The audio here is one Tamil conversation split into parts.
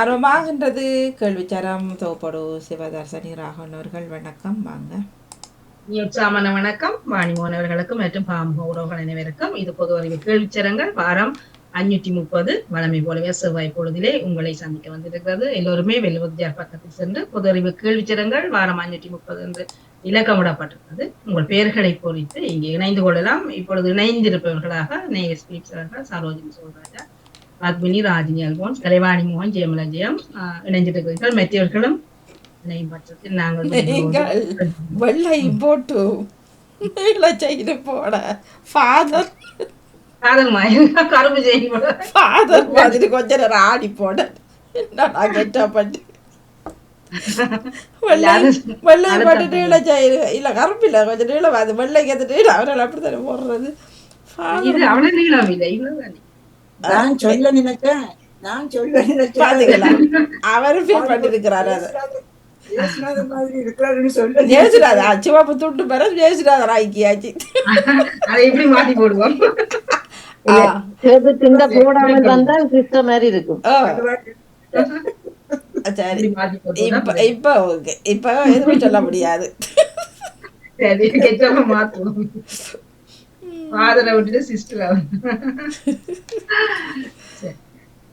ஆர்வமாகின்றது கேள்விச்சாரம் தோப்படு சிவதர்சனி ராகவன் அவர்கள். வணக்கம் வாங்க. உற்சாமன வணக்கம். வாணிமோகன் அவர்களுக்கும் மற்றும் பாம்பு உறவுகள் அனைவருக்கும் இது பொது அறிவு கேள்விச்சரங்கள். வாரம் அஞ்சூற்றி முப்பது. வளமை போலவே செவ்வாய் பொழுதிலே உங்களை சந்திக்க வந்திருக்கிறது. எல்லோருமே வெள்ளுவத்தியார் பக்கத்தில் சென்று பொது அறிவு கேள்விச்சரங்கள் வாரம் அஞ்சூற்றி முப்பது என்று இலக்கமிடப்பட்டிருக்கிறது உங்கள் பெயர்களை பொறித்து இங்கே இணைந்து கொள்ளலாம். இப்பொழுது இணைந்திருப்பவர்களாக நேயஸ் அவர்கள் சரோஜினி சோழராஜா பத்மினி ராஜினி அல்போன்ஸ் கலைவாணி மோகன் ஜெயமலா ஜெயம். ஆஹ் இணைந்திருக்கிறீர்கள் மற்றவர்களும் இணையும் பட்சத்தில் நாங்கள் வெள்ளை போட்டு செய்து போட. ஃபாதர் மாயம் கரும்பு செய்யும் போல ஃபாதர் மாதிரி. கொஞ்ச நேரம் ஆடி போட. கெட்டப்பட்டு வெள்ளை அது- வெள்ளை அது போட்டு. நீள செய்து இல்ல கருப்பு இல்ல. கொஞ்சம் நீளம் அது. வெள்ளைக்கு அது நீளம். அவரால் அப்படித்தானே போடுறது. ஃபாதர் நீளம் இல்லை. நான் சொல்ல நினைச்சேன். நான் சொல்ல நினைச்சேன். பாத்தீங்களா? அவரும் ஃபீல் பண்ணிருக்கிறாரு அதை. சிவப்பு துண்டு பெற ஜெயசுராதா ஆக்கியாச்சு அதை எப்படி மாத்தி போடுவோம்? போடாமல் வந்தால் மாதிரி இருக்கும். சரி. இப்ப இப்ப ஓகே. இப்ப எதுவும் சொல்ல முடியாது. சரி மாத்துவோம். ஃபாதரை விட்டுட்டு சிஸ்டர்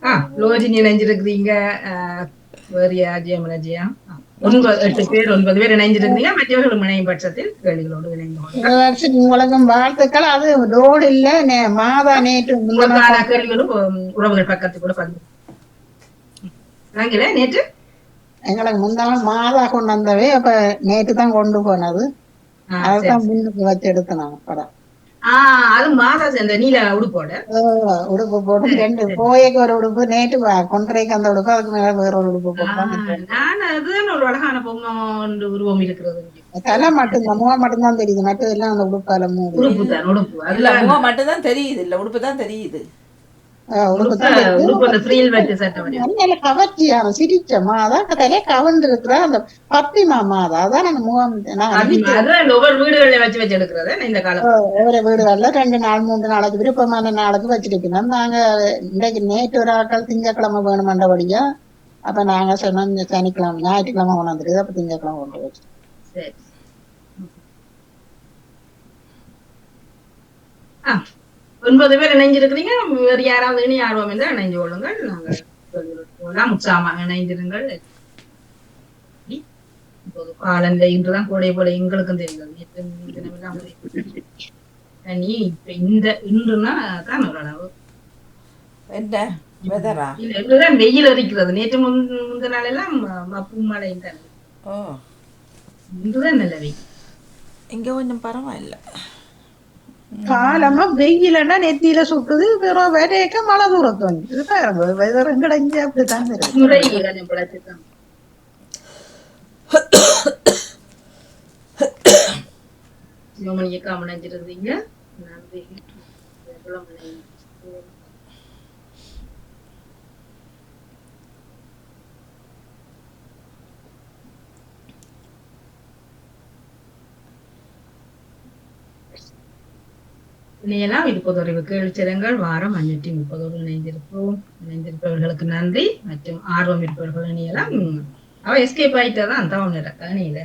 ஆ லோஜினி வேறியா ஜெயமல ஜெயா ஆ, ஒன்பது எட்டு பேர் ஒன்பது பேர் இணைஞ்சிருக்கிறீங்க மற்றவர்கள் இணையும் பட்சத்தில் கேள்விகளோடு இணைந்து உலகம் வாழ்த்துக்கள் அது ரோடு இல்ல மாதா நேற்று கேள்விகளும் உறவுகள் பக்கத்து கூட பதிவு நாங்களே நேற்று எங்களுக்கு முந்தான மாதா கொண்டு வந்தவே அப்ப நேற்று தான் கொண்டு போனது. அதான் முன்னுக்கு வச்சு எடுத்தனாங்க படம் அது மாதா அந்த நீல உடுப்போட உடுப்பு போட்டு ரெண்டு போயக்கு ஒரு உடுப்பு நேற்று வா- கொன்றைக்கு அந்த உடுப்பு அதுக்கு மேல வேற ஒரு உடுப்பு போட்டு நான் அதுதான் ஒரு அழகான பொம்மை உருவம் இருக்கிறது. தலை மட்டும்தான் முகம் மட்டும்தான் தெரியுது மற்ற எல்லாம் அந்த உடுப்பால உடுப்பு தான் உடுப்பு. இல்ல அதுல முகம் மட்டும் தான் தெரியுது இல்ல உடுப்பு தான் தெரியுது. கவர்ச்சியான சிரிச்ச மாதா தலையே கவர்ந்து இருக்கிற அந்த பத்திமா மாதா அதான் அந்த முகம். ஒவ்வொரு வீடுகள்ல ரெண்டு நாள் மூன்று நாளைக்கு விருப்பமான நாளுக்கு வச்சிருக்கணும். நாங்க இன்றைக்கு நேற்று ஒரு ஆட்கள் திங்கக்கிழமை வேணுமென்றபடியா அப்ப நாங்க சொன்னோம் சனிக்கிழமை ஞாயிற்றுக்கிழமை கொண்டு வந்துருது அப்ப திங்கக்கிழமை கொண்டு வச்சு சரி. ஆ, ஒன்பது பேர் இணைஞ்சிருக்கிறீங்க வேறு யாராவது இணை ஆர்வம் இருந்தால் இணைஞ்சு கொள்ளுங்கள். நாங்கள் உற்சாகமாக இணைந்திருங்கள். இப்போது காலநிலை இன்றுதான் கோடை போல எங்களுக்கும் ஒரே தண்ணி இப்ப இந்த இன்றுனா தான் ஓரளவு. இன்றுதான் வெயில் அடிக்கிறது. நேற்று முன் முந்த நாள் எல்லாம் மப்பு மழை தான். இன்றுதான் நல்ல வெயில். இங்க கொஞ்சம் பரவாயில்ல. காலமா வெயிலன்னா நெத்தியில சுட்டுது வெறும் வேலையக்க மழை தூரத்து வந்து வெதர் எங்கடைஞ்சு அப்படித்தான் இருக்கு. முறை சிவமணியக்கா நன்றி. இணையலாம். இது பொதுறிவு கேள்விச்சரங்கள் வாரம் அஞ்சூற்றி முப்பதோடு இணைந்திருப்போம். இணைந்திருப்பவர்களுக்கு நன்றி. மற்றும் ஆர்வம் இருப்பவர்கள் இணையலாம். அவ எஸ்கேப் ஆயிட்டா தான் தவம் நடக்க இணையில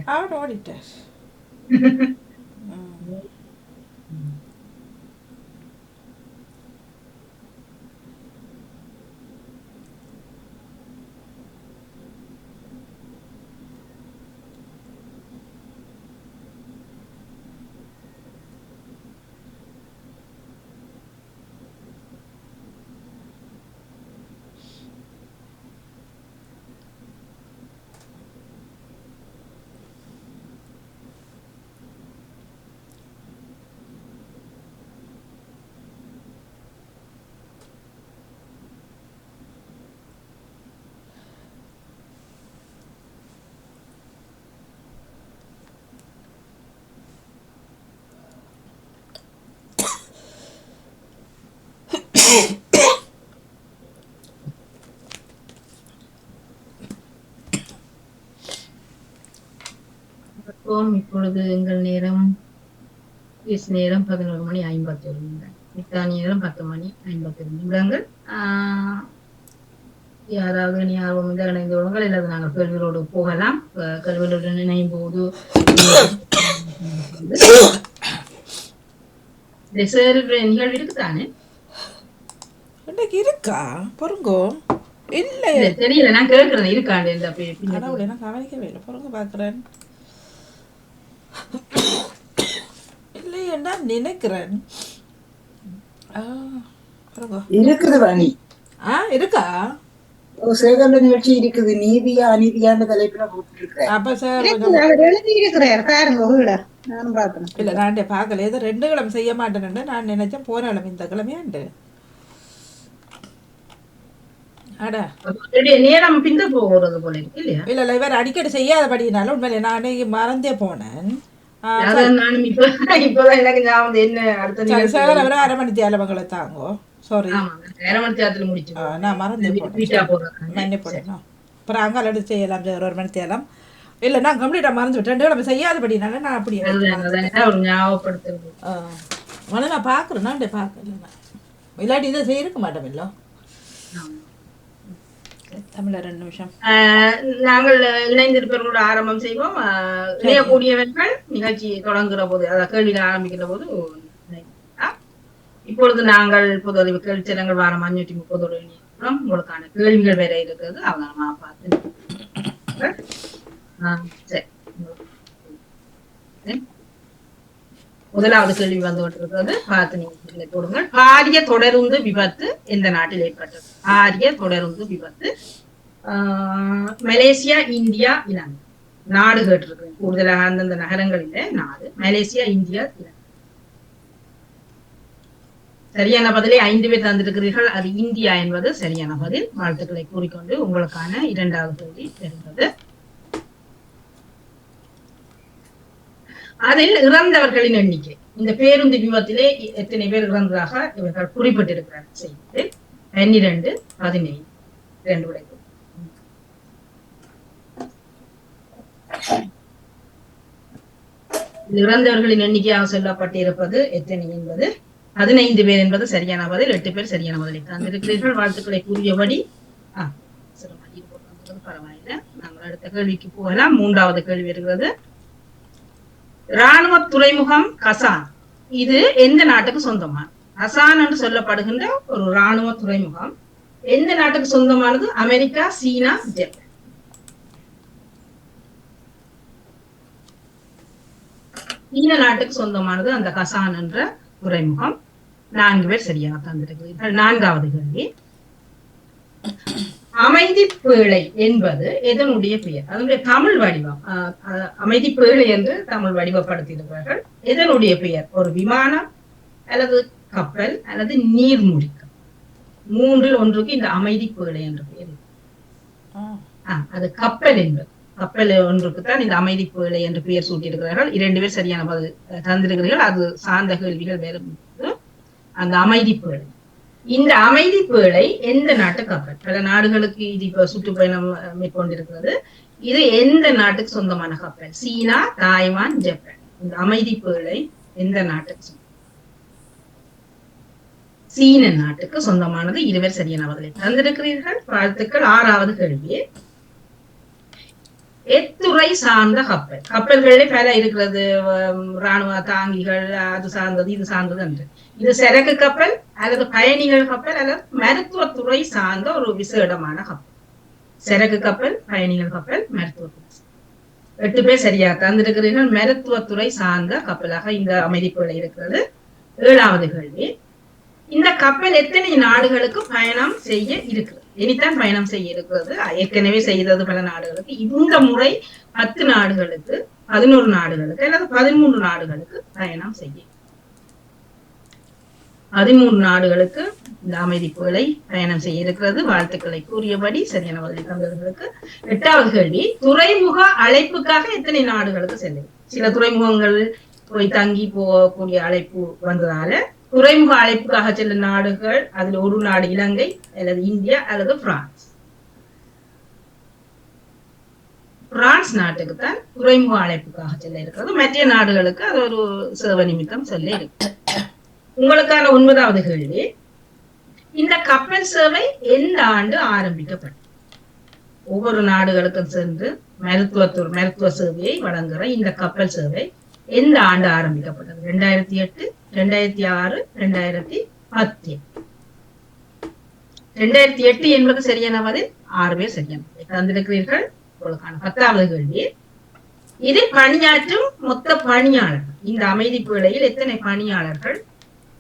இப்பொழுது எங்கள் நேரம் இஸ் நேரம் பதினோரு மணி ஐம்பத்தி ஒரு நிமிடம். இத்தானி நேரம் பத்து மணி ஐம்பத்தி ஒரு நிமிடங்கள். ஆஹ் யாராவது இனி ஆர்வம் இந்த இணைந்து விடுங்கள் அல்லது நாங்கள் கேள்விகளோடு போகலாம். அஹ் கேள்விகளோடு இணையும் போது நிகழ்வு இருக்குதானே? இன்னைக்கு இருக்கா? பொறுங்கோ. இல்லை. தெரியல. நான் கேட்கிறேன் இருக்காண்டு இந்த பின்ன- கடவுளை நான் கவனிக்கவே இல்லை. பொறுங்க பார்க்குறேன். இல்லையே நான் நினைக்கிறேன். ஆ, பொறுங்கோ. இருக்குது வாணி. ஆ இருக்கா? சேகண்ட நிகழ்ச்சி இருக்குது. நீதியா அநீதியான தலைப்புல போட்டுருக்கிறேன். அப்போ சார் எழுதி இருக்கிறார் பாருங்க நானும் பார்க்கணும். இல்லை நான் பார்க்கல. ஏதோ ரெண்டு கிழமை செய்ய மாட்டேன்னு நான் நினைச்சேன். போன கிழமை இந்த கிழமையாண்டு. நேரம் பிந்த போகிறது போல இருக்கு இல்லையா? இல்லை இல்லை இவர் அடிக்கடி செய்யாதபடினால உண்மையிலே நானே மறந்தே போனேன். அடுத்த சரி நான் மறந்தே போனேன். அப்புறம் அங்கால எடுத்து செய்யலாம் ஒரு மணி தேலாம் இல்லை நான் கம்ப்ளீட்டாக மறந்து விட்டேன். ரெண்டு கிழமை செய்யாதபடினால நான் ஞாபகப்படுத்துறது. முதல்ல நான் பார்க்கல நான் இல்லாட்டி இதை செய்யிருக்க மாட்டோம் இல்லை தமிழ ரெண்டு நிமிஷம். நாங்கள் இணைந்திருப்பவர்களோட ஆரம்பம் செய்வோம். ஆஹ் இணையக்கூடியவர்கள் நிகழ்ச்சி தொடங்குற போது அதாவது கேள்விகள் ஆரம்பிக்கிற போது இப்பொழுது நாங்கள் பொது அறிவு கேள்விச்சலங்கள் வாரம் அஞ்சூற்றி முப்பதோடு உங்களுக்கான கேள்விகள் வேற இருக்கிறது அவதானமா பார்த்து ஆஹ் சரி. முதலாவது கேள்வி வந்து கொண்டிருக்கிறது பார்த்து நீங்க போடுங்கள் பாரிய தொடருந்து விபத்து இந்த நாட்டில் ஏற்பட்டது? ஆரிய தொடருந்து விபத்து மலேசியா இந்தியா இலங்கை. நாடு கேட்டிருக்கு கூடுதலாக அந்தந்த நகரங்களிலே நாடு. Malaysia India Ilangai. சரியான பதிலை ஐந்து பேர் தந்திருக்கிறீர்கள். அது இந்தியா என்பது சரியான பதில். வாழ்த்துக்களை கூறிக்கொண்டு உங்களுக்கான இரண்டாவது தொகுதி வருகிறது அதில் இறந்தவர்களின் எண்ணிக்கை. இந்த பேருந்து விபத்திலே எத்தனை பேர் இறந்ததாக இவர்கள் குறிப்பிட்டிருக்கிறார் செய்தி பன்னிரண்டு பதினைந்து இரண்டு உடைப்பு இறந்தவர்களின் எண்ணிக்கையாக சொல்லப்பட்டிருப்பது எத்தனை என்பது? பதினைந்து பேர் என்பது சரியான பதில் எட்டு பேர் சரியான பதிலை தந்திருக்கிறீர்கள். வாழ்த்துக்களை கூறியபடி பரவாயில்ல. நாங்கள் அடுத்த கேள்விக்கு போகலாம். மூன்றாவது கேள்வி இருக்கிறது. ராணுவ துறைமுகம் கசான். இது எந்த நாட்டுக்கு சொந்தமான அசான் என்று சொல்லப்படுகின்ற ஒரு ராணுவ துறைமுகம். எந்த நாட்டுக்கு சொந்தமானது? America China Japan. சீன நாட்டுக்கு சொந்தமானது அந்த கசான் என்ற துறைமுகம். நான்கு பேர் சரியாக தந்திருக்கிறீர்கள் நான்காவது கேள்வி. அமைதி பேழை என்பது எதனுடைய பெயர்? அதனுடைய தமிழ் வடிவம் அமைதி பேழை என்று தமிழ் வடிவப்படுத்தியிருக்கிறார்கள். எதனுடைய பெயர்? ஒரு விமானம் அல்லது கப்பல் அல்லது நீர்மூழ்கி மூன்றில் ஒன்றுக்கு இந்த அமைதி பேழை என்ற பெயர் அது கப்பல் என்பது. கப்பல் ஒன்றுக்குத்தான் இந்த அமைதி பேழை என்று பெயர் சூட்டியிருக்கிறார்கள். இரண்டு பேர் சரியான பதில் தந்திருக்கிறீர்கள். அது சார்ந்த கேள்விகள் வேறு அந்த அமைதி புயல் இந்த அமைதி புயலை எந்த நாட்டு கப்பல்? பல நாடுகளுக்கு இது இப்ப சுற்றுப்பயணம் மேற்கொண்டிருக்கிறது. இது எந்த நாட்டுக்கு சொந்தமான கப்பல்? China Taiwan Japan. இந்த அமைதி பேழை எந்த நாட்டுக்கு சீன நாட்டுக்கு சொந்தமானது. இருவர் சரியான பதிலை தந்திருக்கிறீர்கள். வாழ்த்துக்கள். ஆறாவது கேள்வி எத்துறை சார்ந்த கப்பல். கப்பல்களே பல இருக்கிறது. ராணுவ தாங்கிகள் அது சார்ந்தது இது சார்ந்தது என்று. இது சரக்கு கப்பல் அல்லது பயணிகள் கப்பல் அல்லது மருத்துவத்துறை சார்ந்த ஒரு விசேடமான கப்பல். சரக்கு கப்பல் பயணிகள் கப்பல் மருத்துவத்துறை எட்டு பேர் சரியா தந்திருக்கிறீர்கள். மருத்துவத்துறை சார்ந்த கப்பலாக இந்த அமைதிக்குள்ள இருக்கிறது. ஏழாவது கேள்வி. இந்த கப்பல் எத்தனை நாடுகளுக்கு பயணம் செய்ய இருக்கிறது? இனித்தான் பயணம் செய்ய இருக்கிறது. ஏற்கனவே செய்தது பல நாடுகளுக்கு. இந்த முறை பத்து நாடுகளுக்கு பதினோரு நாடுகளுக்கு அல்லது பதிமூன்று நாடுகளுக்கு பயணம் செய்ய. பதிமூன்று நாடுகளுக்கு இந்த அமைதிப்புகளை பயணம் செய்ய இருக்கிறது. வாழ்த்துக்களை கூறியபடி சரியான பதிலை தந்தவர்களுக்கு. எட்டாவது கேள்வி துறைமுக அழைப்புக்காக எத்தனை நாடுகளுக்கு செல்லும் சில துறைமுகங்கள் போய் தங்கி போகக்கூடிய அழைப்பு வந்ததால துறைமுக அழைப்புக்காக செல்லும் நாடுகள் அதில் ஒரு நாடு இலங்கை அல்லது இந்தியா அல்லது பிரான்ஸ். பிரான்ஸ் நாட்டுக்கு தான் துறைமுக அழைப்புக்காக செல்ல இருக்கிறது. மற்ற நாடுகளுக்கு அது ஒரு சேவை நிமித்தம் செல்ல இருக்கு. உங்களுக்கான ஒன்பதாவது கேள்வி. இந்த கப்பல் சேவை எந்த ஆண்டு ஆரம்பிக்கப்பட்டது? ஒவ்வொரு நாடுகளுக்கும் சென்று மருத்துவத்துறை மருத்துவ சேவையை வழங்குற இந்த கப்பல் சேவை எந்த ஆண்டு ஆரம்பிக்கப்பட்டது? ரெண்டாயிரத்தி எட்டு ரெண்டாயிரத்தி ஆறு ரெண்டாயிரத்தி பத்து. ரெண்டாயிரத்தி எட்டு என்பது சரியான பதில் ஆறு பேர் சரியான தந்திருக்கிறீர்கள். உங்களுக்கான பத்தாவது கேள்வி. இது பணியாற்றும் மொத்த பணியாளர்கள். இந்த அமைதி வேளையில் எத்தனை பணியாளர்கள்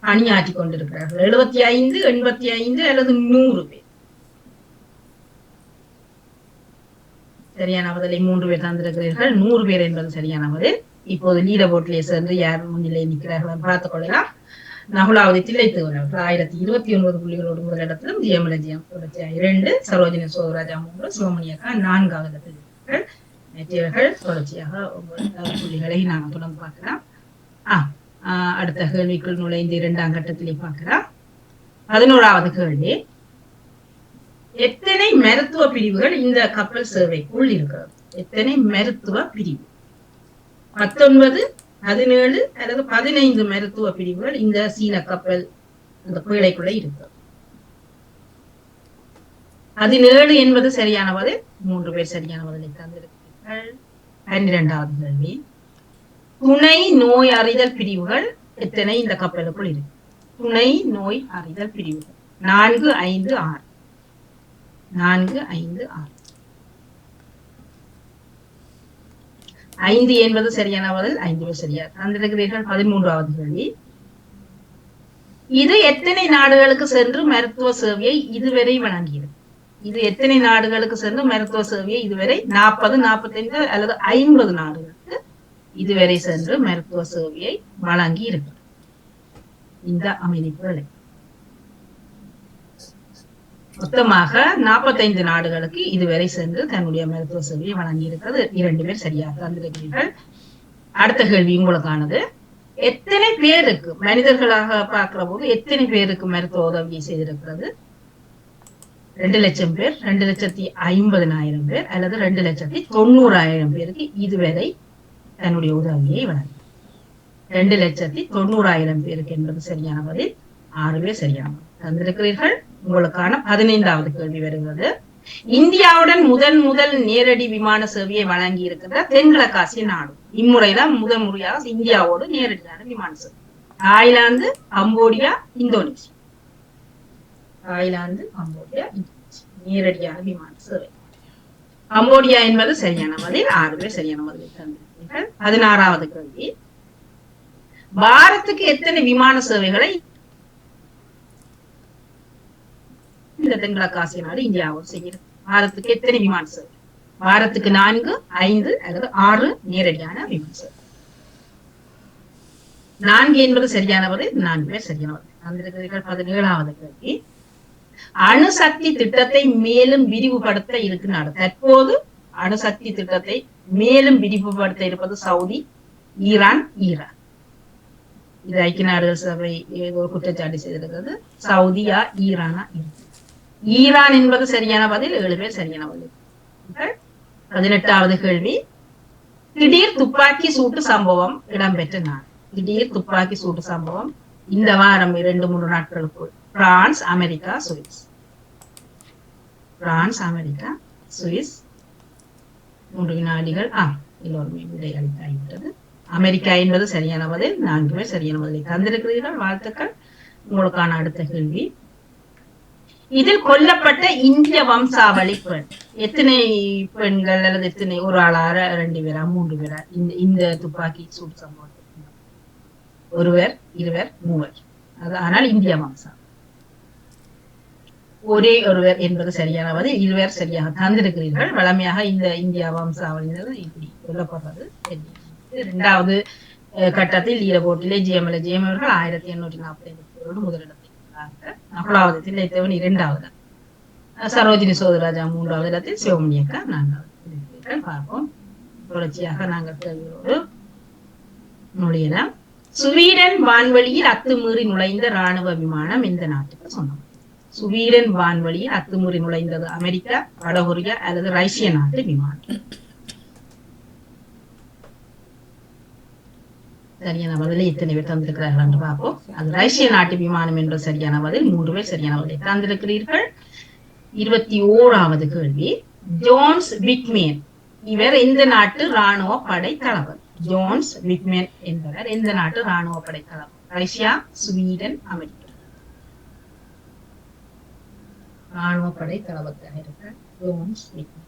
பணியாற்றி கொண்டிருக்கிறார்கள்? எழுபத்தி ஐந்து எண்பத்தி ஐந்து அல்லது நூறு பேர்? சரியான பதிலை மூன்று பேர் தந்திருக்கிறீர்கள். நூறு பேர் என்பது சரியான பதில் இப்போது லீட போட்டிலே சென்று யார் முன்னிலை நிற்கிறார்கள் பார்த்துக் கொள்ளலாம். நகுலாவதி தில்லைத்தவர் அவர்கள் ஆயிரத்தி இருபத்தி ஒன்பது புள்ளிகளோடு முதலிடத்திலும் ஜெயமலஜியம் தொடர்ச்சியா இரண்டு சரோஜினி சோதராஜா மூன்று சிவமணியக்கா நான்காவது இடத்தில் இருக்கிறார்கள் மற்றவர்கள் தொடர்ச்சியாக ஒன்பது புள்ளிகளை நாங்கள் தொடர்ந்து பார்க்கலாம். ஆ ஆஹ் அடுத்த கேள்விக்குள் நுழைந்து இரண்டாம் கட்டத்திலே பார்க்கலாம். பதினோராவது கேள்வி. எத்தனை மருத்துவ பிரிவுகள் இந்த கப்பல் சேவைக்குள் இருக்கிறது? எத்தனை மருத்துவ பிரிவு? பத்தொன்பது பதினேழு அல்லது பதினைந்து மருத்துவ பிரிவுகள் இந்த சீன கப்பல் இந்த பேழைக்குள்ள இருக்கிறது பதினேழு என்பது சரியான பதில் மூன்று பேர் சரியான பதிலை தந்திருக்கிறீர்கள் பன்னிரெண்டாவது கேள்வி துணை நோய் அறிதல் பிரிவுகள் எத்தனை இந்த கப்பலுக்குள் இருக்கு? துணை நோய் அறிதல் பிரிவுகள். நான்கு ஐந்து ஆறு. நான்கு ஐந்து ஆறு. ஐந்து என்பது சரியான பதில் ஐந்து பேர் சரியா தந்திருக்கிறீர்கள் பதிமூன்றாவது கேள்வி இது எத்தனை நாடுகளுக்கு சென்று மருத்துவ சேவையை இதுவரை வழங்கியது? இது எத்தனை நாடுகளுக்கு சென்று மருத்துவ சேவையை இதுவரை நாற்பது நாற்பத்தைந்து அல்லது ஐம்பது நாடுகளுக்கு இதுவரை சென்று மருத்துவ சேவையை வழங்கி இருக்கிறது இந்த அமைப்புகளை மொத்தமாக நாற்பத்தைந்து நாடுகளுக்கு இதுவரை சென்று தன்னுடைய மருத்துவ சேவையை வழங்கி இருக்கிறது இரண்டு பேர் சரியாக தந்திருக்கிறீர்கள். அடுத்த கேள்வி உங்களுக்கானது. எத்தனை பேருக்கு மனிதர்களாக பார்க்கிற போது எத்தனை பேருக்கு மருத்துவ உதவியை செய்திருக்கிறது? ரெண்டு லட்சம் பேர் ரெண்டு லட்சத்தி ஐம்பதனாயிரம் பேர் அல்லது ரெண்டு லட்சத்தி தொண்ணூறாயிரம் பேருக்கு இதுவரை தன்னுடைய உதவியை வழங்கி ரெண்டு லட்சத்தி தொண்ணூறாயிரம் பேருக்கு என்பது சரியான பதில் ஆறு பேர் சரியான தந்திருக்கிறீர்கள். உங்களுக்கான பதினைந்தாவது கேள்வி வருகிறது. இந்தியாவுடன் முதன் முதல் நேரடி விமான சேவையை வழங்கி இருக்கிற தென்கிழக்காசிய நாடு. இம்முறைதான் முதல் முறையாக இந்தியாவோடு நேரடியான விமான சேவை. Thailand Cambodia Indonesia. Thailand Cambodia Indonesia. நேரடியான விமான சேவை. கம்போடியா என்பது சரியான பதில். ஆறு பேர் சரியான பதில் தந்திருக்கிறீர்கள். பதினாறாவது கேள்வி. பாரத்துக்கு எத்தனை விமான சேவைகளை இந்த தென்கிழக்கு ஆசிய நாடு இந்தியாவும் செய்கிறது வாரத்துக்கு எத்தனை விமான சேவை வாரத்துக்கு நான்கு ஐந்து அல்லது ஆறு நேரடியான விமான சேவை நான்கு என்பது சரியான நான்கு பேர் சரியானவர்கள் பதினேழாவது கேள்வி. அணுசக்தி திட்டத்தை மேலும் விரிவுபடுத்த இருக்கு நாடு. தற்போது அணுசக்தி திட்டத்தை மேலும் விரிவுபடுத்த இருப்பது சவுதி ஈரான் ஈரான். இது ஐக்கிய நாடுகள் சபை ஒரு குற்றச்சாட்டு செய்திருக்கிறது. சவுதியா ஈரானா இருக்கு ஈரான் என்பது சரியான பதில் ஏழு பேர் சரியான பதில். பதினெட்டாவது கேள்வி. திடீர் துப்பாக்கி சூட்டு சம்பவம் இடம்பெற்ற நாள். திடீர் துப்பாக்கி சூட்டு சம்பவம் இந்த வாரம் இரண்டு மூன்று நாட்களுக்குள். France America Swiss. France America Swiss. மூன்று வினாடிகள் ஆ எல்லோருமே விடை அளித்தாகிவிட்டது அமெரிக்கா என்பது சரியான பதில். நான்கு பேர் சரியான பதிலை தந்திருக்கிறீர்கள். வாழ்த்துக்கள். உங்களுக்கான அடுத்த கேள்வி. இதில் கொல்லப்பட்ட இந்திய வம்சாவளி பெண். எத்தனை பெண்கள் அல்லது எத்தனை ஒரு ஆளார ரெண்டு பேரா மூன்று பேரா? இந்த இந்த துப்பாக்கி சூடு சம்பவம். ஒருவர் இருவர் மூவர். அது ஆனால் இந்திய வம்சா ஒரே ஒருவர் என்பது சரியான பதில் இருவர் சரியாக தந்திருக்கிறீர்கள். வளமையாக இந்த இந்தியா வம்சாவளிங்கிறது இப்படி சொல்லப்படுறது இரண்டாவது கட்டத்தில் ஈரபோட்டிலே ஜெயமல ஜெயம் அவர்கள் ஆயிரத்தி எண்ணூற்றி நாற்பத்தி ஐந்து முதலிடத்தில் இருக்கிறார்கள் அவ்வளவு தில்லைத்தேவன் இரண்டாவது. சரோஜினி சோதராஜா மூன்றாவது இடத்தில் சிவமணி அக்கா நான்காவது பார்ப்போம். தொடர்ச்சியாக நாங்கள் கேள்வியோடு நுழையலாம். சுவீடன் வான்வழியில் அத்துமீறி நுழைந்த ராணுவ விமானம் இந்த நாட்டுக்கு சொன்னோம். சுவீடன் வான்வழியில் அத்துமீறி நுழைந்தது அமெரிக்கா வடகொரியா அல்லது ரஷ்ய நாட்டு விமானம். சரியான பதிலை எத்தனை பேர் தந்திருக்கிறார்கள் என்று பார்ப்போம். அது ரஷ்ய நாட்டு விமானம் என்ற சரியான பதில் மூன்று பேர் சரியான பதிலை தந்திருக்கிறீர்கள். இருபத்தி ஓராவது கேள்வி. ஜோன்ஸ் விக்மேன் இவர் எந்த நாட்டு ராணுவ படை தளபதி ஜோன்ஸ் விக்மேன் என்பவர் எந்த நாட்டு ராணுவ படை தளபதி ரஷ்யா ஸ்வீடன் அமெரிக்கா. ராணுவ படை தளபதியாக இருக்க ஜோன்ஸ் விக்மேன்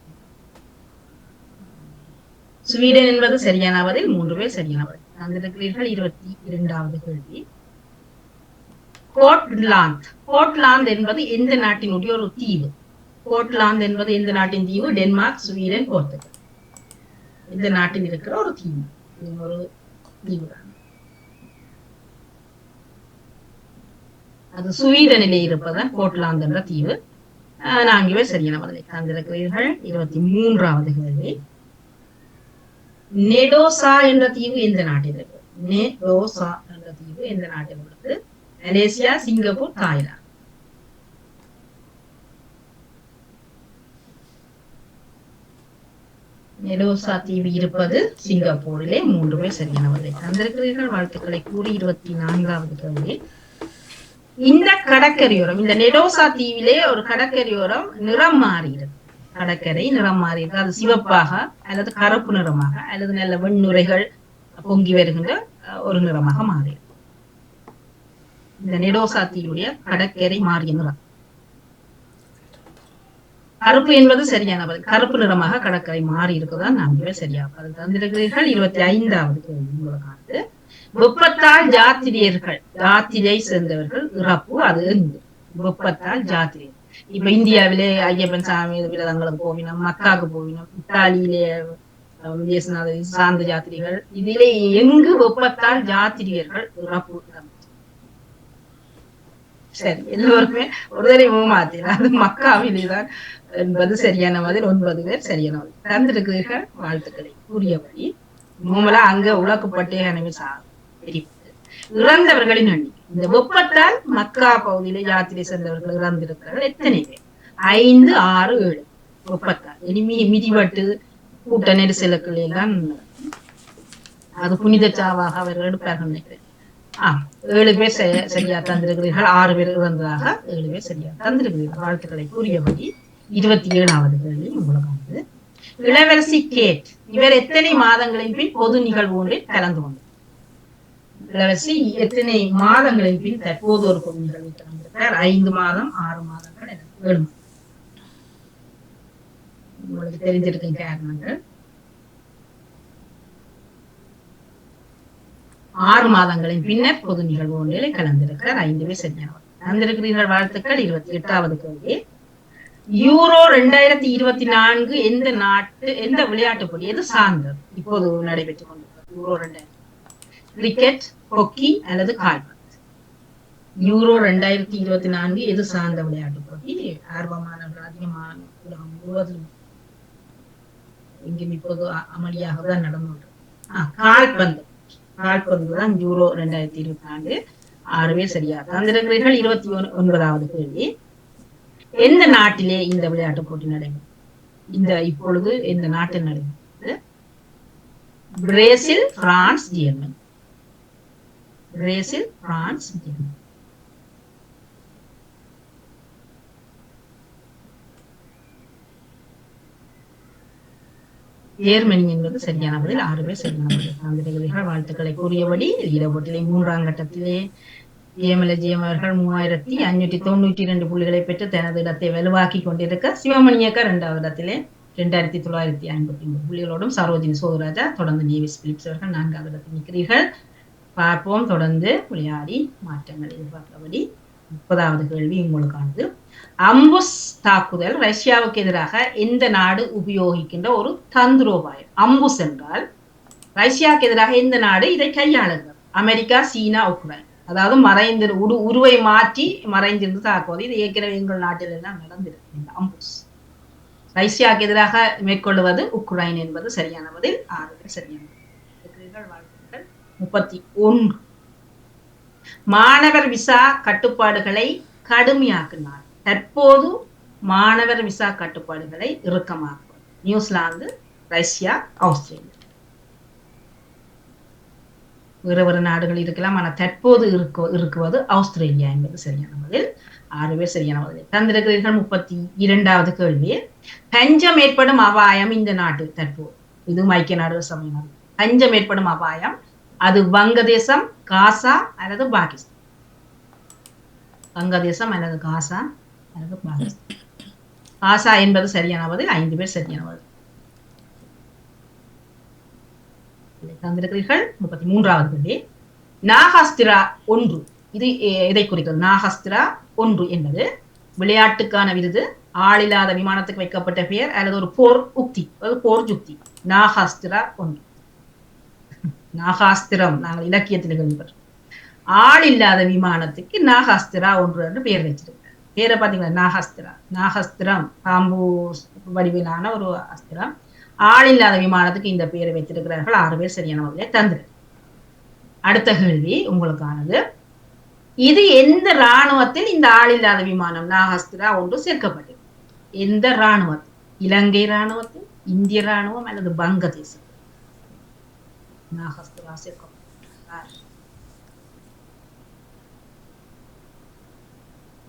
ஸ்வீடன் என்பது சரியான பதில் மூன்று பேர் சரியான பதில். தந்திருக்கிறீர்கள் இருபத்தி இரண்டாவது கேள்வி. கோட்லாந்து கோட்லாந்து என்பது எந்த நாட்டினுடைய ஒரு தீவு. கோட்லாந்து என்பது எந்த நாட்டின் தீவு? Denmark Sweden Portugal. இந்த நாட்டில் இருக்கிற ஒரு தீவு? ஒரு தீவு அது சுவீடனிலே இருப்பதான் கோட்லாந்து என்ற தீவு. ஆஹ் நான்கு பேர் சரியான பதிலை தந்திருக்கிறீர்கள். இருபத்தி மூன்றாவது கேள்வி. நெடோசா என்ற தீவு எந்த நாட்டில் இருக்கு? நெடோசா என்ற தீவு எந்த நாட்டில் உள்ளது மலேசியா சிங்கப்பூர் தாய்லாந்து. நெடோசா தீவு இருப்பது சிங்கப்பூரிலே மூன்று பேர் சரியானவரை தந்திருக்கிறீர்கள். வாழ்த்துக்களை கூறி இருபத்தி நான்காவது கேள்வி இந்த கடற்கரையோரம் இந்த நெடோசா தீவிலே ஒரு கடற்கரையோரம் நிறம் மாறி இருக்கு. கடற்கரை நிறம் மாறி இருக்கு அது சிவப்பாக அல்லது கருப்பு நிறமாக அல்லது நல்ல வெண்ணுரைகள் பொங்கி வருகின்ற ஒரு நிறமாக மாறி. இந்த நெடோசாத்தியுடைய கடற்கரை மாறிய நிறம். கருப்பு என்பது சரியான பதில். கருப்பு நிறமாக கடற்கரை மாறி இருக்குதான் நான்கு சரியா பதில் தந்திருக்கிறீர்கள். இருபத்தி ஐந்தாவது கேள்வி உங்களுக்கானது. வெப்பத்தால் ஜாத்திரியர்கள் ஜாத்திரை சேர்ந்தவர்கள் இறப்பு அது வெப்பத்தால் ஜாத்திரை இப்ப இந்தியாவிலே ஐயப்பன் சாமி விரதங்களுக்கு போவினோம் மக்காவுக்கு போவினோம் இத்தாலியிலே அஹ், விஜயநாத சார்ந்த ஜாத்திரிகள் இதிலே எங்கு வெப்பத்தால் ஜாத்திரியர்கள் இறப்பு சரி எல்லோருமே ஒரு தடவை மாத்தினா அது மக்காவிலே தான் என்பது சரியான மாதிரி ஒன்பது பேர் சரியான பதில் தந்திருக்கிறீர்கள் வாழ்த்துக்களை கூறியபடி மூமலா அங்க உலக்கப்பட்டே எனவே சா தெரிவித்து இறந்தவர்களின் எண்ணிக்கை. இந்த வெப்பத்தால் மக்கா பகுதியில யாத்திரை சென்றவர்கள் இறந்திருக்கிறார்கள் எத்தனை பேர்? ஐந்து ஆறு ஏழு. வெப்பத்தால் இனி மி மிதிவட்டு கூட்ட நெரிசலுக்கள் எல்லாம் அது புனித சாவாக அவர்கள் எடுப்பார்கள் நினைக்கிறேன். ஆ ஏழு பேர் ச- சரியா தந்திருக்கிறீர்கள். ஆறு பேர் இறந்ததாக ஏழு பேர் சரியா தந்திருக்கிறீர்கள். வாழ்த்துக்களை கூறியபடி இருபத்தி ஏழாவது கேள்வி உங்களுக்கு வந்து இளவரசி கேட். இவர் எத்தனை மாதங்களின் பின் பொது நிகழ்வு ஒன்றில் கலந்து கொண்டார்? இளவரசி எத்தனை மாதங்களின் பின் தற்போது ஒரு குழந்தைகளை நிகழ்வில் ஐந்து மாதம் ஆறு மாதங்கள் எனக்கு வேணும். உங்களுக்கு தெரிஞ்சிருக்கும் காரணங்கள். ஆறு மாதங்களின் பின்னர் பொது நிகழ்வு ஒன்றிலே கலந்திருக்கிறார். ஐந்து பேர் செஞ்சார் கலந்திருக்கிறீர்கள் வாழ்த்துக்கள். இருபத்தி எட்டாவது கேள்வி யூரோ ரெண்டாயிரத்தி இருபத்தி நான்கு எந்த நாட்டு எந்த விளையாட்டு போட்டி எது சார்ந்தது? இப்போது நடைபெற்றுக் கொண்டிருக்கிறது. யூரோ ரெண்டாயிரத்தி. கிரிக்கெட் ஹொக்கி அல்லது கால்பந்து யூரோ ரெண்டாயிரத்தி இருபத்தி நான்கு எது சார்ந்த விளையாட்டு போட்டி ஆர்வமானவர்கள் அதிகமான உலகம் முழுவதும் இங்கும் இப்போது அமளியாக தான் நடந்து கொண்டிருக்கு. கால்பந்து. கால்பந்து தான் யூரோ ரெண்டாயிரத்தி இருபத்தி நான்கு. ஆறுவே சரியா தந்திருக்கிறீர்கள். இருபத்தி ஒன்பதாவது கேள்வி. எந்த நாட்டிலே இந்த விளையாட்டு போட்டி நடைபெறும்? இந்த இப்பொழுது இந்த நாட்டில் நடைபெறும் Brazil France Germany. Brazil France Germany என்பது சரியான பதில் ஆறு பேர் சரியான பதில். வாழ்த்துக்களை கூறியபடி ஈரப்போட்டிலே மூன்றாம் கட்டத்திலே ஜெயமல ஜெயம் அவர்கள் மூவாயிரத்தி அஞ்சூற்றி தொண்ணூற்றி இரண்டு புள்ளிகளை பெற்று தனது இடத்தை வலுவாக்கி கொண்டிருக்க சிவமணியக்க இரண்டாவது இடத்திலே ரெண்டாயிரத்தி தொள்ளாயிரத்தி ஐம்பத்தி ஒன்பது புள்ளிகளோடும் சரோஜினி சோகராஜா தொடர்ந்து நேவிஸ் பிலிப்ஸ் அவர்கள் நான்காவது இடத்தில் நிற்கிறீர்கள். பார்ப்போம். தொடர்ந்து விளையாடி மாற்றங்கள் எதிர்பார்த்தபடி முப்பதாவது கேள்வி உங்களுக்கானது. அம்புஸ் தாக்குதல் ரஷ்யாவுக்கு எதிராக எந்த நாடு உபயோகிக்கின்ற ஒரு தந்திரோபாயம்? அம்புஸ் என்றால் ரஷ்யாவுக்கு எதிராக எந்த நாடு இதை கையாளுகிறது? America China Ukraine. அதாவது மறைந்து உரு உருவை மாற்றி மறைந்திருந்து தாக்குவது. இது ஏற்கனவே எங்கள் நாட்டில் எல்லாம் நடந்திருக்கு இந்த அம்புஸ். ரஷ்யாவுக்கு எதிராக மேற்கொள்வது உக்ரைன் என்பது சரியான பதில். ஆறு சரியான முப்பத்தி ஒன்று. மாணவர் விசா கட்டுப்பாடுகளை கடுமையாக்கினார். தற்போது மாணவர் விசா கட்டுப்பாடுகளை இறுக்கமாக்குவது நியூசிலாந்து ரஷ்யா ஆஸ்திரேலியா. வேறு வேறு நாடுகள் இருக்கலாம் ஆனால் தற்போது இருக்க இருக்குவது ஆஸ்திரேலியா என்பது சரியான பதில். ஆறு பேர் சரியான பதில். தந்திருக்கிறீர்கள் முப்பத்தி இரண்டாவது கேள்வி. பஞ்சம் ஏற்படும் அபாயம் இந்த நாட்டு தற்போது. இது ஐக்கிய நாடுகள் சமயம். பஞ்சம் ஏற்படும் அபாயம் அது வங்கதேசம் காசா அல்லது பாகிஸ்தான். வங்கதேசம் அல்லது காசா அல்லது பாகிஸ்தான். காசா என்பது சரியானவது ஐந்து பேர் சரியானவது தந்திருக்கிறீர்கள். முப்பத்தி மூன்றாவது கேள்வி நாகாஸ்திரா ஒன்று. இது இதை குறிக்கிறது. நாகாஸ்திரா ஒன்று என்பது விளையாட்டுக்கான விருது ஆளில்லாத விமானத்துக்கு வைக்கப்பட்ட பெயர் அல்லது ஒரு போர் உக்தி அதாவது போர் யுக்தி நாகாஸ்திரா ஒன்று. நாகாஸ்திரம் நாங்கள் இலக்கியத்தில் கேள்விப்பட்டோம் ஆள் இல்லாத விமானத்துக்கு நாகாஸ்திரா ஒன்று என்று பெயர் வச்சிருக்காங்க பேரை பார்த்தீங்களா? நாகாஸ்திரா. நாகாஸ்திரம் பாம்பு வடிவிலான ஒரு அஸ்திரம். ஆள் இல்லாத விமானத்துக்கு இந்த பெயரை வைத்திருக்கிறார்கள். ஆறு பேர் சரியான பதிலை தந்திரு அடுத்த கேள்வி உங்களுக்கானது. இது எந்த ராணுவத்தில் இந்த ஆள் இல்லாத விமானம் நாகாஸ்திரா ஒன்று சேர்க்கப்பட்டது? எந்த இராணுவத்தில்? இலங்கை ராணுவத்தில் இந்திய ராணுவம் அல்லது வங்கதேசம் நாகாஸ்திரா சேர்க்கப்பட்டார்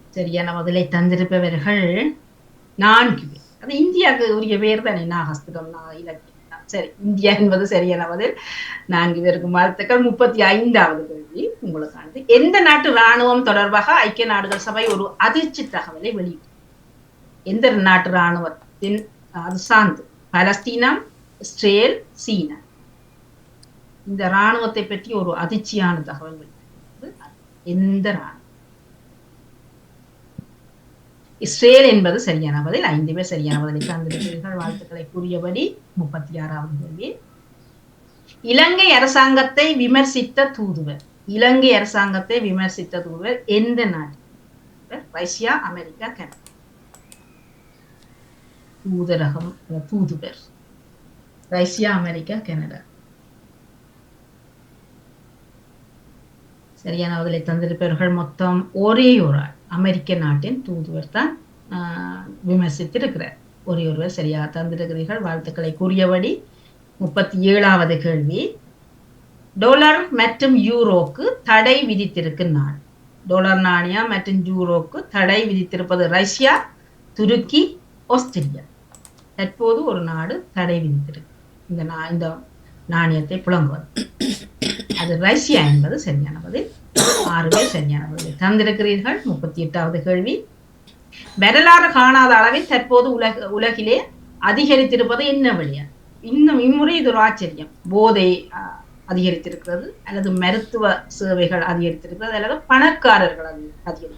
சரியான பதிலை தந்திருப்பவர்கள் நான்கு பேர் அது இந்தியாவுக்கு உரிய பேர் தானே நாகஸ்திரம் இலக்கியம் சரி இந்தியா என்பது சரியான பதில். நான்கு பேருக்கு வாழ்த்துக்கள். முப்பத்தி ஐந்தாவது கேள்வி உங்களுக்கானது. எந்த நாட்டு ராணுவம் தொடர்பாக ஐக்கிய நாடுகள் சபை ஒரு அதிர்ச்சி தகவலை வெளியிட்டது? எந்த நாட்டு ராணுவத்தின் அது சார்ந்து? Palestine Israel China. இந்த ராணுவத்தை பற்றி ஒரு அதிர்ச்சியான தகவல் எந்த ராணுவம் இஸ்ரேல் என்பது சரியான பதில். ஐந்து பேர் சரியான பதிலை சார்ந்திருக்கிறீர்கள். வாழ்த்துக்களை கூறியபடி முப்பத்தி ஆறாவது கேள்வி. இலங்கை அரசாங்கத்தை விமர்சித்த தூதுவர். இலங்கை அரசாங்கத்தை விமர்சித்த தூதுவர் எந்த நாடு? Russia America Canada. தூதரகம் தூதுவர். Russia America Canada. சரியான பதிலை தந்திருப்பவர்கள் மொத்தம் ஒரே ஒரு ஆள். அமெரிக்க நாட்டின் தூதுவர் தான் விமர்சித்திருக்கிறார். ஒரே ஒருவர் சரியாக தந்திருக்கிறீர்கள். வாழ்த்துக்களை கூறியபடி முப்பத்தி ஏழாவது கேள்வி. டாலர் மற்றும் யூரோக்கு தடை விதித்திருக்கும் நாடு டாலர் நாணயம் மற்றும் யூரோக்கு தடை விதித்திருப்பது ரஷ்யா துருக்கி ஆஸ்திரேலியா தற்போது ஒரு நாடு தடை விதித்திருக்கு. இந்த நா இந்த நாணயத்தை புழங்குவது அது ரஷ்யா என்பது சரியான பதில். ஆறு பேர் சரியான பதில் தந்திருக்கிறீர்கள். முப்பத்தி எட்டாவது கேள்வி. வரலாறு காணாத அளவில் தற்போது உலக உலகிலே அதிகரித்திருப்பது என்ன வழியா? இன்னும் இம்முறை இது ஒரு ஆச்சரியம். போதை அஹ், அதிகரித்திருக்கிறது. அல்லது மருத்துவ சேவைகள் அதிகரித்திருக்கிறது. அல்லது பணக்காரர்கள் அதி- அதிகரி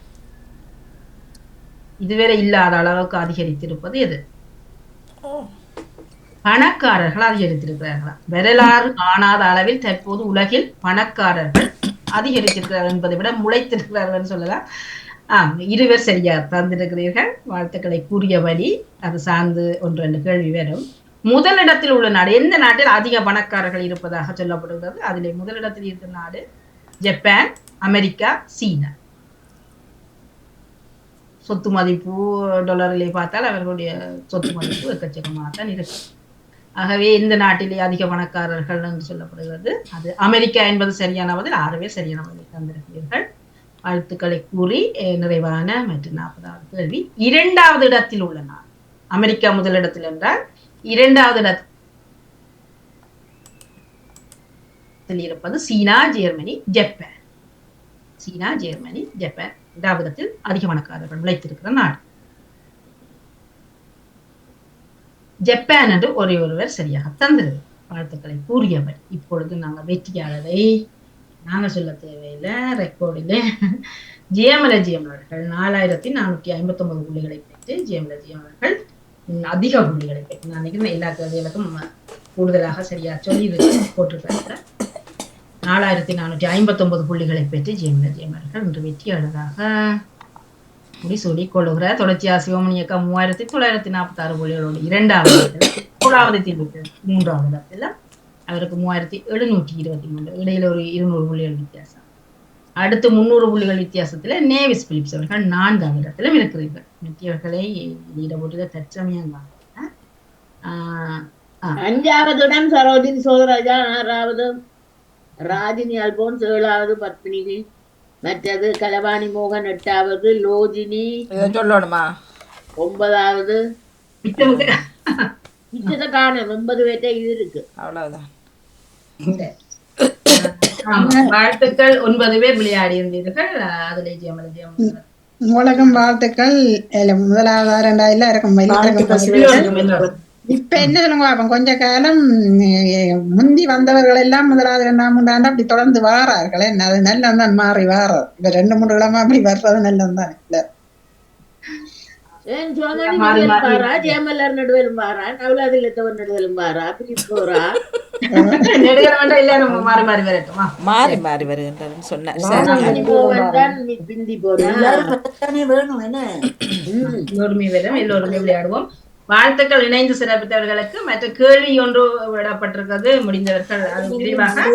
இதுவரை இல்லாத அளவுக்கு அதிகரித்திருப்பது எது? பணக்காரர்கள் அதிகரித்திருக்கிறார்களா வரலாறு காணாத அளவில் தற்போது உலகில் பணக்காரர்கள் அதிகரித்திருக்கிறார்கள் என்பதை விட முளைத்திருக்கிறார்கள் சொல்லலாம். ஆம் இருவர் சரியா தந்திருக்கிறீர்கள் வாழ்த்துக்களை கூறியபடி அது சார்ந்து ஒன்று ரெண்டு கேள்வி வரும். முதலிடத்தில் உள்ள நாடு எந்த நாட்டில் அதிக பணக்காரர்கள் இருப்பதாக சொல்லப்படுகிறது? அதில் முதலிடத்தில் இருக்கிற நாடு ஜப்பான் அமெரிக்கா சீனா. சொத்து மதிப்பு டொலரிலே பார்த்தால் அவர்களுடைய சொத்து மதிப்பு எக்கச்சக்கமாக தான் இருக்கு. ஆகவே இந்த நாட்டிலே அதிக பணக்காரர்கள் என்று சொல்லப்படுகிறது. அது அமெரிக்கா என்பது சரியான பதில் ஆறு சரியான பதில் தந்திருக்கிறீர்கள். வாழ்த்துக்களை கூறி நிறைவான மற்றும் நாற்பதாவது கேள்வி. இரண்டாவது இடத்தில் உள்ள நாடு அமெரிக்கா முதலிடத்தில் என்றால் இரண்டாவது இடத்தில் இருப்பது China Germany Japan. China Germany Japan. இரண்டாவது இடத்தில் அதிக பணக்காரர்கள் விளைத்திருக்கிற நாடு. ஜப்பான் என்று ஒரே ஒருவர் சரியாக தந்தது. வாழ்த்துக்களை கூறியவர். இப்பொழுது நாங்கள் வெற்றியாளரை நாங்கள் சொல்ல தேவையில்லை ரெக்கார்டில் ஜிஎம்எல ஜிஎம் அவர்கள் நாலாயிரத்தி நானூற்றி ஐம்பத்தி ஒன்பது புள்ளிகளை பெற்று ஜிஎம்எல அவர்கள் அதிக புள்ளிகளை பெற்று நான் நினைக்கிறேன் எல்லா கேள்விகளுக்கும் கூடுதலாக சரியா சொல்லி இது போட்டிருக்காங்க நாலாயிரத்தி நானூற்றி ஐம்பத்தொம்பது புள்ளிகளை பெற்று ஜிஎம்எல ஜிஎம் அவர்கள் இன்று வெற்றியாளராக முடிசூடி கொள்ளுகிறார் தொடர்ச்சியா சிவமணியக்கா மூவாயிரத்தி தொள்ளாயிரத்தி நாற்பத்தி ஆறு புள்ளிகளோடு இரண்டாவது இடத்துல, மூன்றாவது தீர்வு மூன்றாவது இடத்துல அவருக்கு மூவாயிரத்தி எழுநூற்றி இருபத்தி மூன்று இடையில ஒரு இருநூறு புள்ளிகள் வித்தியாசம் அடுத்து முந்நூறு புள்ளிகள் வித்தியாசத்துல நேவிஸ் பிலிப்ஸ் அவர்கள் நான்காவது இடத்திலும் இருக்கிறீர்கள் மற்றவர்களை ஈடுபட்டு தற்சமயம் தான் ஆஹ் அஞ்சாவது இடம் சரோஜினி சோதராஜா ஆறாவது ராஜினி அல்போன்ஸ் ஏழாவது பத்மினி மற்றது கலவாணி மோகன் எட்டாவது லோஜினி. இதை சொல்லணுமா? ஒன்பதாவது. மிச்சத்தை காணும் ஒன்பது பேர்ட்ட இது இருக்கு. அவ்வளவுதான். வாழ்த்துக்கள். ஒன்பது பேர் விளையாடி இருந்தீர்கள். அதுல ஜெயம் ஜெயம். உலகம் வாழ்த்துக்கள். முதலாவது ரெண்டாயிரம் இருக்கும். இப்ப என்ன சொல்லுங்க பாப்போம் கொஞ்ச காலம் முந்தி வந்தவர்கள் எல்லாம் முதலாவது ரெண்டாம் மூன்றாண்டு அப்படி தொடர்ந்து வாரார்கள். என்ன அது நல்லம் தான் மாறி வாரம் இப்ப ரெண்டு மூன்று கிழமை அப்படி வர்றது நல்லம் தான் இல்ல நடுவேலும் நடுவேலும் போறா மாறி மாறி வரட்டுமா? மாறி மாறி வேணும் என்ன? எல்லோருமே விளையாடுவோம். வாழ்த்துக்கள் இணைந்து சிறப்பித்தவர்களுக்கு. மற்ற கேள்வி ஒன்று விடப்பட்டிருக்கிறது. முடிந்தவர்கள் அது விரிவாக.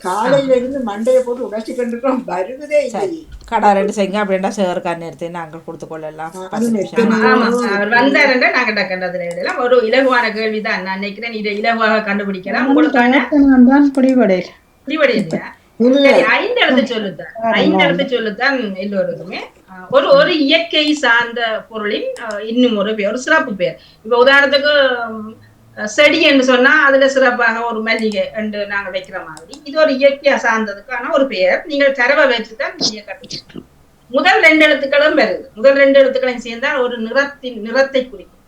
காலையில இருந்து மண்டையை போட்டு உடைச்சு கண்டுட்டோம் வருவதே இல்லை கடை ரெண்டு செய்யுங்க அப்படின்னா சேகர்கார் நேரத்தை நாங்கள் கொடுத்து கொள்ளலாம். பத்து நிமிஷம் ஆமா அவர் வந்தாருன்னா நாங்க டக்கண்டதுல ஒரு இலகுவான கேள்விதான். நான் நினைக்கிறேன் இதை இலகுவாக கண்டுபிடிக்கலாம். உங்களுக்கான தான் பிடிபடை முடிவடை இல்லையா? சரி, ஐந்து எழுத்து சொல்லுத்தான் ஐந்து எழுத்து சொல்லுத்தான் எல்லோருக்குமே. ஒரு ஒரு இயற்கை சார்ந்த பொருளின் இன்னும் ஒரு பேர் ஒரு சிறப்பு பேர் இப்ப உதாரணத்துக்கு செடி என்று சொன்னா அதுல சிறப்பாக ஒரு மல்லிகை என்று நாங்க வைக்கிற மாதிரி. இது ஒரு இயற்கையா சார்ந்ததுக்கான ஒரு பெயர். நீங்கள் தரவை வச்சுதான் நீங்க கண்டுபிடிக்கணும். முதல் ரெண்டு எழுத்துக்களும் வருது முதல் ரெண்டு எழுத்துக்களையும் சேர்ந்தால் ஒரு நிறத்தின் நிறத்தை குறிக்கும்.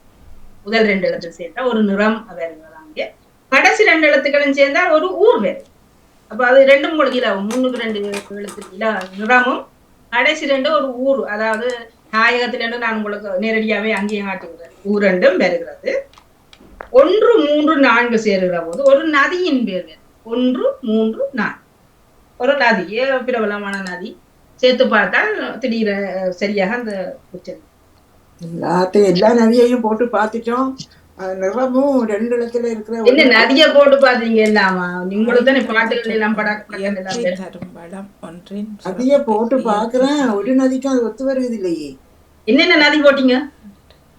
முதல் ரெண்டு எழுத்து சேர்த்தா ஒரு நிறம் வருகிறது அங்கே கடைசி ரெண்டு எழுத்துக்களும் சேர்ந்தால் ஒரு ஊர் வருது அப்ப அது ரெண்டும் உங்களுக்கு மூணுக்கு ரெண்டு எழுத்து இல நிறமும். கடைசி ரெண்டு ஒரு ஊர் அதாவது தாயகத்திலிருந்து நான் உங்களுக்கு நேரடியாவே அங்கேயும் காட்டுகிறேன் ஊர் ரெண்டும் பெறுகிறது. ஒன்று மூன்று நான்கு சேருகிற போது ஒரு நதியின் பேர் ஒன்று மூன்று நான்கு. ஒரு நதி. பிரபலமான நதி. சேர்த்து பார்த்தால் திடீர சரியாக அந்த எல்லாத்தையும் எல்லா நதியையும் போட்டு பார்த்துட்டோம். நிறமும் ரெண்டு இடத்துல இருக்கிற என்ன நதியை போட்டு பாத்தீங்க எல்லாமா தானே பாட்டுகள் எல்லாம் ஒன்றின் நதியை போட்டு பாக்குறேன். ஒரு நதிக்கும் அது ஒத்து வருகிறது இல்லையே. என்னென்ன நதி போட்டீங்க?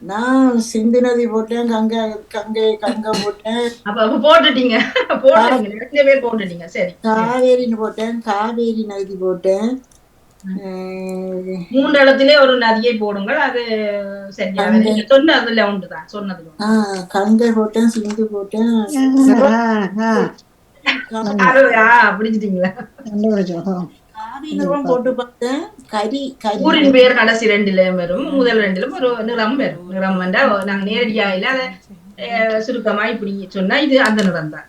நான் சிந்து நதி போட்டேன் கங்கை கங்கை கங்கை போட்டேன். அப்ப அப்ப போட்டுட்டீங்க. போட்டுட்டீங்க. நிறைய பேர் போட்டுட்டீங்க. சரி. காவேரின்னு போட்டேன் காவேரி நதி போட்டேன். அஹ் மூன்று இடத்திலே ஒரு நதியை போடுங்கள். அது சரியான நீங்க சொன்னதுல உண்டுதான் சொன்னதுல கங்கை போட்டேன் சிந்து போட்டேன். போட்டு பார்த்தேன். கரி கரி ஊரின் பேர் கடைசி ரெண்டுலயும் வரும். முதல் ரெண்டிலும் ஒரு நிறம் வரும். நிறம் வந்தா நாங்க நேரடியா இல்ல அதை சுருக்கமா இப்படி சொன்னா இது அந்த நிறம் தான்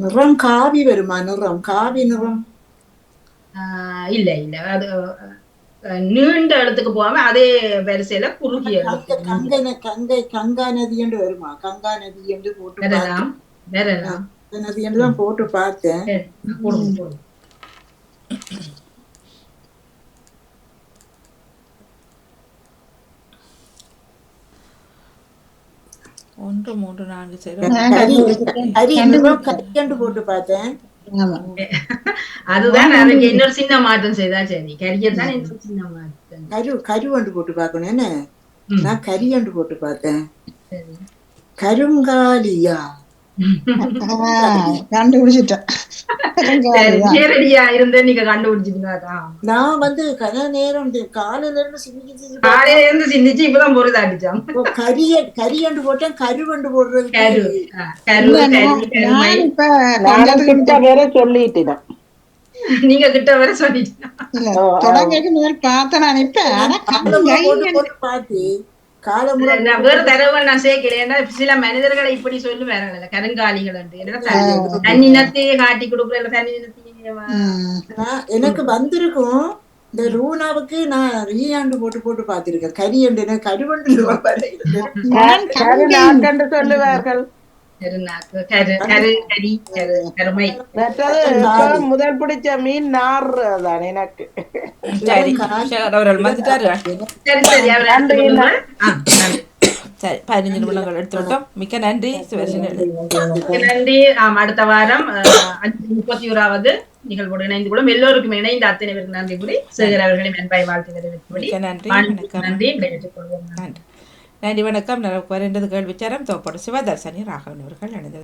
நிறம் காவி வருமா நிறம் காவி நிறம் ஆஹ், இல்ல இல்ல அது நீண்ட எழுத்துக்கு போகாம அதே வரிசையில குறுகிய கங்கை கங்கை கங்கை நதி என்று வருமா கங்கா நதி என்று போட்டு. வரலாம் வரலாம் நதி என்று தான் போட்டு பார்த்தேன் ஒன்று மூன்று நான்கு சரி போட்டு பார்த்தேன். ஆமா. அதுதான் இன்னொரு சின்ன மாற்றம் செய்தா சரி. கரியத்தான் இன்னொரு சின்ன மாற்றம். கரு கரு போட்டு பார்க்கணும் என்ன. நான் கரி என்று போட்டு பார்த்தேன். சரி. கருங்காலியா? நான் வந்து கன நேரம் காலையில இருந்து சிந்திச்சு காலையில இருந்து சிந்திச்சு இப்பதான் பொருள் அடிச்சான் கரிய கரி என்று போட்டேன் கரு என்று போடுறது. வேற சொல்லிட்டேன். நீங்க கிட்ட வர சொல்லிட்டீங்க. இல்ல, தொடங்கக்கு முதல் பார்த்தேன் நான் இப்ப. ஆனா பார்த்து காலமுறை நான் வேறு தரவுகள் நான் சேர்க்கிறேன் ஏன்னா சில மனிதர்களை இப்படி சொல்லி வேற கருங்காலிகள் என்று தன்னினத்தையே காட்டி கொடுக்குற தன்னினத்தையே எனக்கு வந்திருக்கும். இந்த ரூனாவுக்கு நான் ரீஆண்டு போட்டு போட்டு பார்த்திருக்கேன். கரி என்று எனக்கு கருவண்டு சொல்லுவார்கள். முதல் பிடிச்ச மீன் நார் தான் எனக்கு சரி. பதினஞ்சு நிமிடங்கள் எடுத்து விட்டோம். மிக்க நன்றி நன்றி. ஆம் அடுத்த வாரம் முப்பத்தி ஓராவது நிகழ்வோடு இணைந்து கொள்ளும் எல்லோருக்கும் இணைந்த அத்தனை பேருக்கு நன்றி கூறி சேகர் அவர்களை மென்பாய் வாழ்த்து நன்றி நன்றி நன்றி. நன்றி வணக்கம். நமக்கு வருகின்றது கேள்விச்சாரம் தோப்போடு சிவதர்சனி ராகவன் அவர்கள் அணிந்தது.